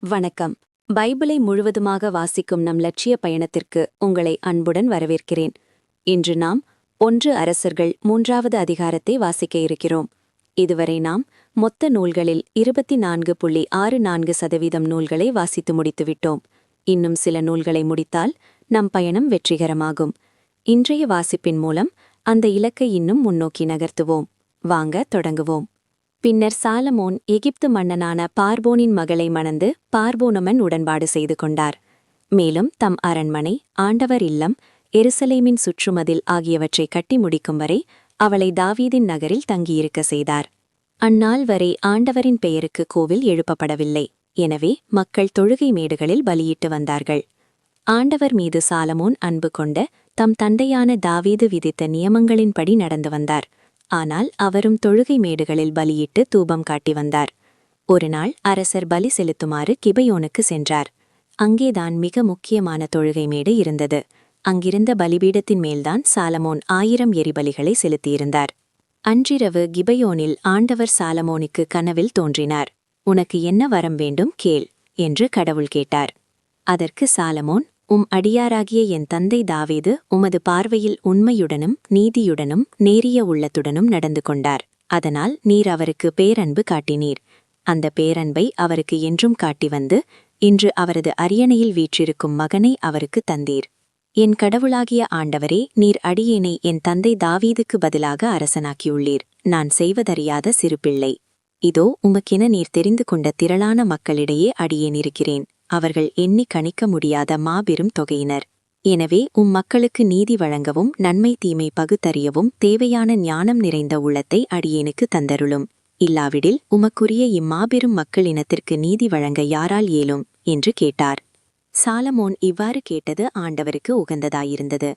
வணக்கம். பைபிளை முழுவதுமாக வாசிக்கும் நம் லட்சிய பயணத்திற்கு உங்களை அன்புடன் வரவேற்கிறேன். இன்று நாம் ஒன்று அரசர்கள் மூன்றாவது அதிகாரத்தை வாசிக்க இருக்கிறோம். இதுவரை நாம் மொத்த நூல்களில் இருபத்தி நான்கு புள்ளி ஆறு நான்கு சதவீதம் நூல்களை வாசித்து முடித்துவிட்டோம் இன்னும் சில நூல்களை முடித்தால் நம் பயணம் வெற்றிகரமாகும். இன்றைய வாசிப்பின் மூலம் அந்த இலக்கை இன்னும் முன்னோக்கி நகர்த்துவோம். வாங்க தொடங்குவோம். பின்னர் சாலமோன் எகிப்து மன்னனான பார்போனின் மகளை மணந்து பார்போனமன் உடன்பாடு செய்து கொண்டார். மேலும் தம் அரண்மனை ஆண்டவர் இல்லம் எருசலேமின் சுற்றுமதில் ஆகியவற்றை கட்டி முடிக்கும் வரை அவளை தாவீதின் நகரில் தங்கியிருக்க செய்தார். அந்நாள் வரை ஆண்டவரின் பெயருக்கு கோவில் எழுப்பப்படவில்லை. எனவே மக்கள் தொழுகை மேடுகளில் பலியிட்டு வந்தார்கள். ஆண்டவர் மீது சாலமோன் அன்பு கொண்ட தம் தந்தையான தாவீது விதித்த நியமங்களின்படி நடந்து வந்தார். ஆனால் அவரும் தொழுகை மேடுகளில் பலியிட்டு தூபம் காட்டி வந்தார். ஒருநாள் அரசர் பலி செலுத்துமாறு கிபையோனுக்கு சென்றார். அங்கேதான் மிக முக்கியமான தொழுகை மேடு இருந்தது. அங்கிருந்த பலிபீடத்தின் மேல்தான் சாலமோன் ஆயிரம் எரிபலிகளை செலுத்தியிருந்தார். அன்றிரவு கிபையோனில் ஆண்டவர் சாலமோனுக்கு கனவில் தோன்றினார். உனக்கு என்ன வரம் வேண்டும்? கேள் என்று கடவுள் கேட்டார். அதற்கு சாலமோன் உம் அடியாராகிய என் தந்தை தாவீது உமது பார்வையில் உண்மையுடனும் நீதியுடனும் நேரிய உள்ளத்துடனும் நடந்து கொண்டார். அதனால் நீர் அவருக்கு பேரன்பு காட்டினீர். அந்த பேரன்பை அவருக்கு என்றும் காட்டி வந்து இன்று அவரது அரியணையில் வீற்றிருக்கும் மகனை அவருக்கு தந்தீர். என் கடவுளாகிய ஆண்டவரே நீர் அடியேனை என் தந்தை தாவீதுக்கு பதிலாக அரசனாக்கியுள்ளீர். நான் செய்வதறியாத சிறுபிள்ளை. இதோ உமக்கென நீர் தெரிந்து கொண்ட திரளான மக்களிடையே அடியேன் இருக்கிறேன். அவர்கள் எண்ணி கணிக்க முடியாத மாபெரும் தொகையினர். எனவே உம் மக்களுக்கு நீதி வழங்கவும் நன்மை தீமை பகுத்தறியவும் தேவையான ஞானம் நிறைந்த உள்ளத்தை அடியேனுக்கு தந்தருளும். இல்லாவிடில் உமக்குரிய இம்மாபெரும் மக்கள் இனத்திற்கு நீதி வழங்க யாரால் இயலும்? என்று கேட்டார். சாலமோன் இவ்வாறு கேட்டது ஆண்டவருக்கு உகந்ததாயிருந்தது.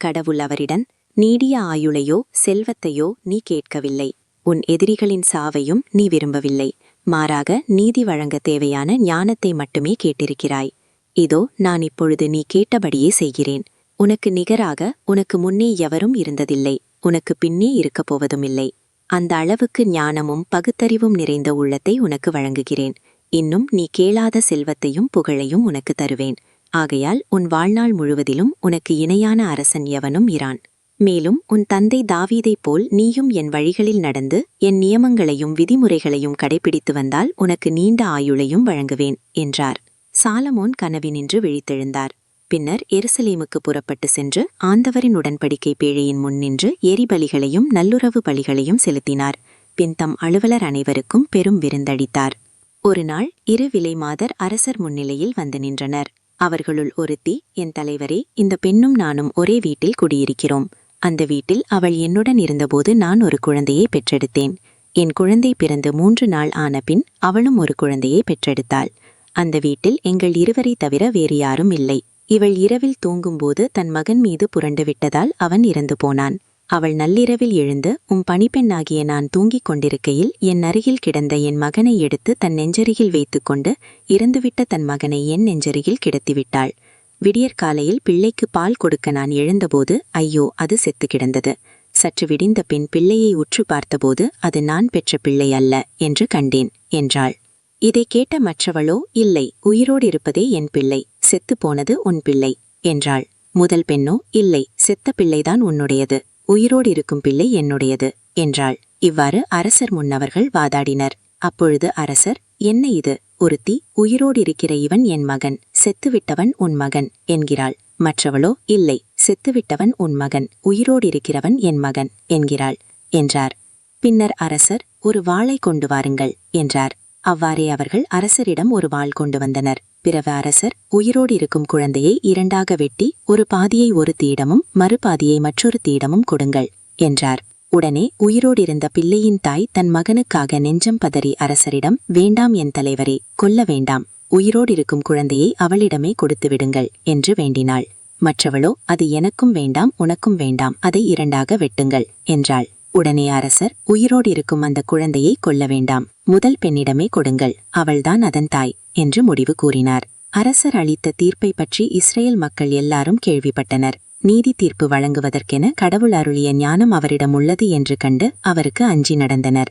கடவுள் அவரிடம் நீடிய ஆயுளையோ செல்வத்தையோ நீ கேட்கவில்லை. உன் எதிரிகளின் சாவையும் நீ விரும்பவில்லை. மாறாக நீதி வழங்க தேவையான ஞானத்தை மட்டுமே கேட்டிருக்கிறாய். இதோ நான் இப்பொழுது நீ கேட்டபடியே செய்கிறேன். உனக்கு நிகராக உனக்கு முன்னே எவரும் இருந்ததில்லை. உனக்கு பின்னே இருக்கப் போவதும் இல்லை அந்த அளவுக்கு ஞானமும் பகுத்தறிவும் நிறைந்த உள்ளத்தை உனக்கு வழங்குகிறேன். இன்னும் நீ கேளாத செல்வத்தையும் புகழையும் உனக்கு தருவேன். ஆகையால் உன் வாழ்நாள் முழுவதிலும் உனக்கு இணையான அரசன் எவனும் இரான். மேலும் உன் தந்தை தாவீதைப் போல் நீயும் என் வழிகளில் நடந்து என் நியமங்களையும் விதிமுறைகளையும் கடைபிடித்து வந்தால் உனக்கு நீண்ட ஆயுளையும் வழங்குவேன் என்றார். சாலமோன் கனவினின்று விழித்தெழுந்தார். பின்னர் எருசலேமுக்கு புறப்பட்டு சென்று ஆந்தவரின் உடன்படிக்கை பேழையின் முன் நின்று எரிபலிகளையும் நல்லுறவு பலிகளையும் செலுத்தினார். பின் தம் அலுவலர் அனைவருக்கும் பெரும் விருந்தளித்தார். ஒருநாள் இரு விலைமாதர் அரசர் முன்னிலையில் வந்து நின்றனர். அவர்களுள் ஒருத்தி என் தலைவரே இந்த பெண்ணும் நானும் ஒரே வீட்டில் குடியிருக்கிறோம். அந்த வீட்டில் அவள் என்னுடன் இருந்தபோது நான் ஒரு குழந்தையை பெற்றெடுத்தேன். என் குழந்தை பிறந்து மூன்று நாள் ஆன பின் அவளும் ஒரு குழந்தையை பெற்றெடுத்தாள். அந்த வீட்டில் எங்கள் இருவரை தவிர வேறு யாரும் இல்லை. இவள் இரவில் தூங்கும்போது தன் மகன் மீது புரண்டு விட்டதால் அவன் இறந்து போனான். அவள் நள்ளிரவில் எழுந்து உம் பணிப்பெண்ணாகிய நான் தூங்கிக் கொண்டிருக்கையில் என் அருகில் கிடந்த என் மகனை எடுத்து தன் நெஞ்சருகில் வைத்துக்கொண்டு இறந்துவிட்ட தன் மகனை என் நெஞ்சருகில் கிடத்திவிட்டாள். விடியற்காலையில் பிள்ளைக்கு பால் கொடுக்க நான் எழுந்தபோது ஐயோ அது செத்து கிடந்தது. சற்று விடிந்த பின் பிள்ளையை உற்று பார்த்தபோது அது நான் பெற்ற பிள்ளை அல்ல என்று கண்டேன் என்றாள். இதை கேட்ட மற்றவளோ இல்லை உயிரோடு இருப்பதே என் பிள்ளை செத்து போனது உன் பிள்ளை என்றாள். முதல் பெண்ணோ இல்லை செத்த பிள்ளைதான் உன்னுடையது உயிரோடு இருக்கும் பிள்ளை என்னுடையது என்றாள். இவ்வாறு அரசர் முன்னவர்கள் வாதாடினர். அப்பொழுது அரசர் என்ன இது? ஒருத்தி உயிரோடிருக்கிற இவன் என் மகன். செத்துவிட்டவன் உன் மகன் என்கிறாள். மற்றவளோ இல்லை செத்துவிட்டவன் உன் மகன் உயிரோடிருக்கிறவன் என் மகன் என்கிறாள் என்றார். பின்னர் அரசர் ஒரு வாளை கொண்டு வாருங்கள் என்றார். அவ்வாறே அவர்கள் அரசரிடம் ஒரு வாள் கொண்டு வந்தனர். பிறகு அரசர் உயிரோடு இருக்கும் குழந்தையை இரண்டாக வெட்டி ஒரு பாதியை ஒரு தீடமும் மறுபாதியை மற்றொரு தீடமும் கொடுங்கள் என்றார். உடனே உயிரோடிருந்த பிள்ளையின் தாய் தன் மகனுக்காக நெஞ்சம் பதறி அரசரிடம் வேண்டாம் என் தலைவரே கொல்ல வேண்டாம் உயிரோடிருக்கும் குழந்தையை அவளிடமே கொடுத்து விடுங்கள் என்று வேண்டினாள். மற்றவளோ அது எனக்கும் வேண்டாம் உனக்கும் வேண்டாம் அதை இரண்டாக வெட்டுங்கள் என்றாள். உடனே அரசர் உயிரோடு இருக்கும் அந்த குழந்தையை கொல்ல வேண்டாம் முதல் பெண்ணிடமே கொடுங்கள் அவள்தான் அதன் தாய் என்று முடிவு கூறினார். அரசர் அளித்த தீர்ப்பை பற்றி இஸ்ரேல் மக்கள் எல்லாரும் கேள்விப்பட்டனர். நீதி தீர்ப்பு வழங்குவதற்கென கடவுள் அருளிய ஞானம் அவரிடம் உள்ளது என்று கண்டு அவருக்கு அஞ்சி நடந்தனர்.